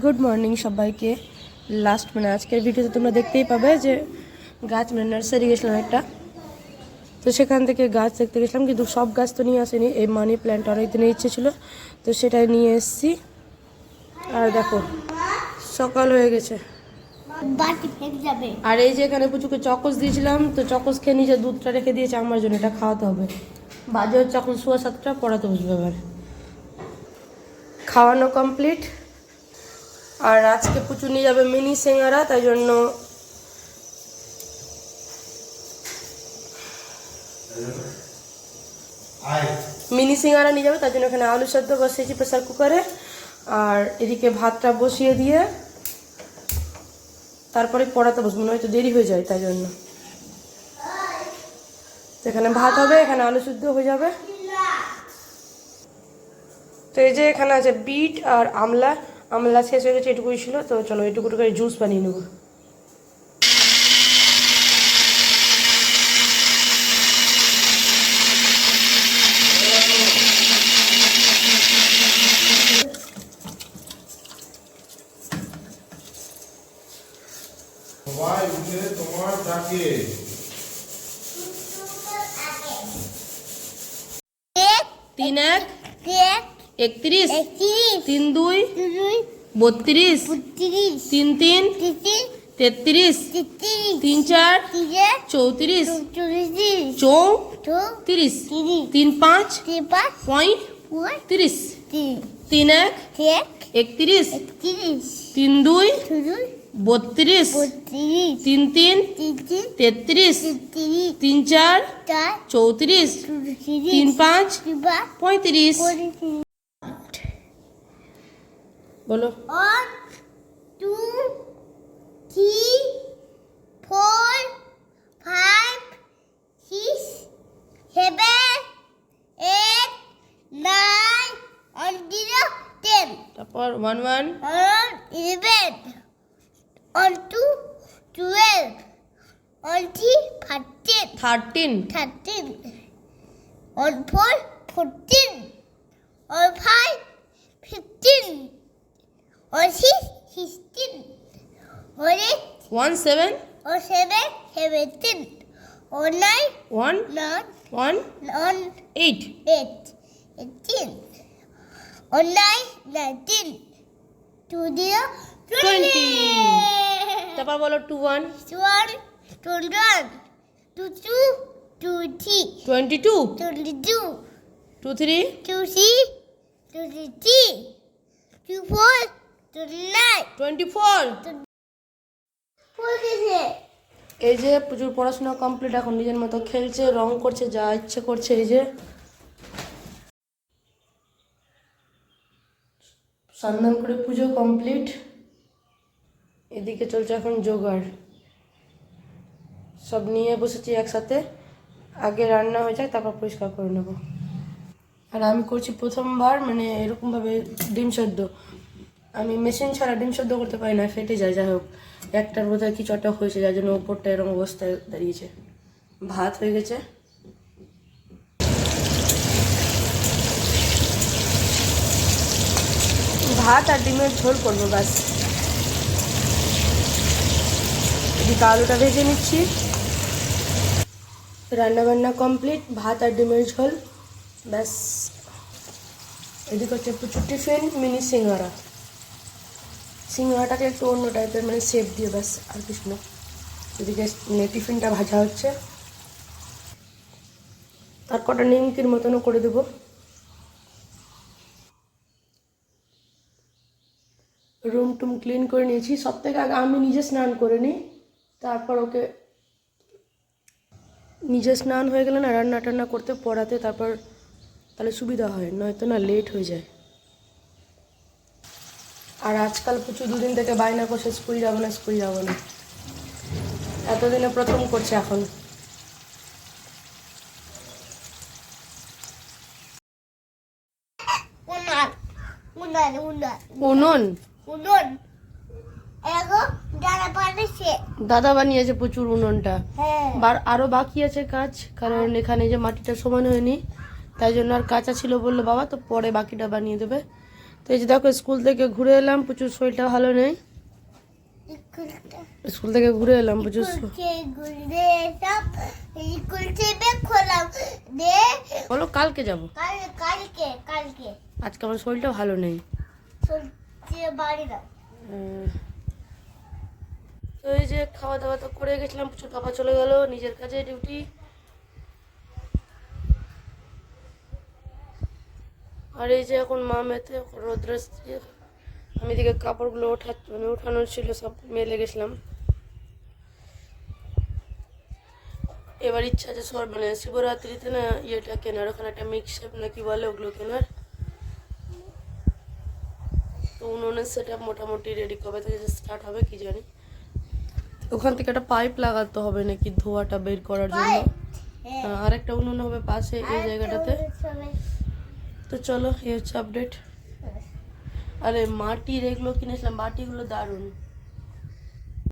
Good morning সবাইকে। Last মানে আজকের ভিডিওতে তোমরা দেখতেই পাবে যে গাছ মানে নার্সারি গেছিলাম একটা। তো সেখান থেকে গাছ দেখতে গেছিলাম কিন্তু সব গাছ তো নিয়ে আসেনি। এই মানি প্ল্যান্ট অনেক দিনের ইচ্ছে ছিল তো সেটাই নিয়ে এসেছি। আর দেখো সকাল হয়ে গেছে। আর এই যে এখানে পুচুকে চকস দিয়েছিলাম তো চকস খেয়ে নিজে দুধটা রেখে দিয়েছে আমার জন্য এটা খাওয়াতে হবে। বাজে হচ্ছে এখন সোয়া সাতটা পড়াতে বসবে এবার। খাওয়ানো কমপ্লিট আর আজকে পুচু নিয়ে যাবে মিনি সিঙ্গারা, তাই জন্য মিনি সিঙ্গারা নিয়ে যাবে তার জন্য এখানে আলু সেদ্ধ বসিয়েছি প্রেসার কুকারে। আর এদিকে ভাতটা বসিয়ে দিয়ে তারপরে পড়াতে বসবো নয়তো দেরি হয়ে যায়, তাই জন্য। এখানে ভাত হবে, এখানে আলু সিদ্ধ হয়ে যাবে। তো এই যে এখানে আছে বিট আর আমলা। আমলা শেষ হয়ে গেছে এটুকুই ছিল তো চলো এটুকু করে জুস বানিয়ে নেব। সবাই উঠে তোমার ডাকে। তিন এক। এক একত্রিশ তিন দুই বত্রিশ তিন তিন তেত্রিশ তিন চার তিরিশ চৌত্রিশ চৌত্রিশ তিরিশ তিন পাঁচ পাঁচ পঁয়ত্রিশ তিন এক এক একত্রিশ তিন দুই বত্রিশ তিন তিন তিরিশ তেত্রিশ তিরিশ তিন চার চৌত্রিশ তিন পাঁচ পঁয়ত্রিশ বলো। তারপর one one eleven on two twelve on three thirteen thirteen thirteen on four fourteen on five one seven on seven, seventeen. On nine, one nine. One On eight eighteen. On nine, nineteen. Two zero, Twenty. twenty. তারপর বলো two one One, twenty-one. Two two, two three. Twenty two Twenty-two. Two three two three, two three, two four, two nine, twenty four এই যে প্রচুর পড়াশোনা complete এখন নিজের মতো খেলছে, রং করছে, যা ইচ্ছে করছে, এই যে। সন্ধান করে পুজো কমপ্লিট এদিকে চলছে এখন জোগাড়। সব নিয়ে বসেছি একসাথে। আগে রান্না হয়ে যায়, তারপর পরিষ্কার করে নেব। আর আমি করছি প্রথমবার মানে এরকমভাবে ডিম সেদ্ধ। আমি মেশিন ছাড়া ডিম সেদ্ধ করতে পারি না, ফেটে যায়, যাই হোক। একটার বোধহয় কিছু একটা হয়েছে, যার জন্য ওপরটা এরকম অবস্থায় দাঁড়িয়েছে। ভাত হয়ে গেছে। ভাত আর ডিমের ঝোল করব, ব্যাস। এদিকে আলুটা ভেজে নিচ্ছি। রান্নাবান্না কমপ্লিট, ভাত আর ডিমের ঝোল, ব্যাস। এদিকে হচ্ছে প্রচুর টিফিন, মিনি সিঙ্গারা। সিঙ্গারাটাকে একটু অন্য টাইপের মানে শেপ দিয়ে ব্যাস, আর কিছু না। এদিকে মানে টিফিনটা ভাজা হচ্ছে আর কটা নিমকির মতনও করে দেবো। রুম টুম ক্লিন করে নিয়েছি। সব থেকে আগে আমি নিজে স্নান করে নিই, তারপর ওকে নিজে স্নান হয়ে গেলে না রান্না টান্না করতে, পড়াতে, তারপর তাহলে সুবিধা হয়, নয়তো না লেট হয়ে যায়। আর আজকাল প্রচুর দুদিন থেকে বায়না করছে স্কুল যাব না স্কুল যাব না। এতদিনে প্রথম করছে এখন। উনুন। দাদা বানিয়েছে। প্রচুর উনুনটা। হ্যাঁ। বার আরও বাকি আছে কাজ কারণ এখানে যে মাটিটা সমান হয়নি তাই জন্য আর কাঁচা ছিল বলল বাবা তো পরে বাকিটা বানিয়ে দেবে। তো এই যে দেখো স্কুল থেকে ঘুরে এলাম প্রচুর শরীরটা ভালো নেই। স্কুল থেকে ঘুরে এলাম প্রচুর বলো কালকে যাব। কাল কালকে কালকে। আজকে আমার শরীরটা ভালো নেই। তো এই যে খাওয়া দাওয়া তো করে গেছিলাম প্রচুর পাপা চলে গেল নিজের কাজে ডিউটি আর এই যে এখন মা মেতে রোদ্র। আমি এদিকে কাপড়গুলো ওঠা মানে ওঠানোর ছিল সব মেলে গেছিলাম। এবার ইচ্ছা আছে সর মানে শিবরাত্রিতে না ইয়েটা কেনার ওখানে একটা মিক্স নাকি বলে ওগুলো কেনার। তো উনুনের সেটা মোটামুটি রেডি কবে থেকে স্টার্ট হবে কি জানি। ওখান থেকে একটা পাইপ লাগাতে হবে নাকি ধোয়াটা বের করার জন্য। হ্যাঁ আর একটা উনুন হবে পাশে এই জায়গাটাতে। তো চলো এই হচ্ছে আপডেট আরে মাটির এগুলো কিনেছিলাম বাটিগুলো দারুণ।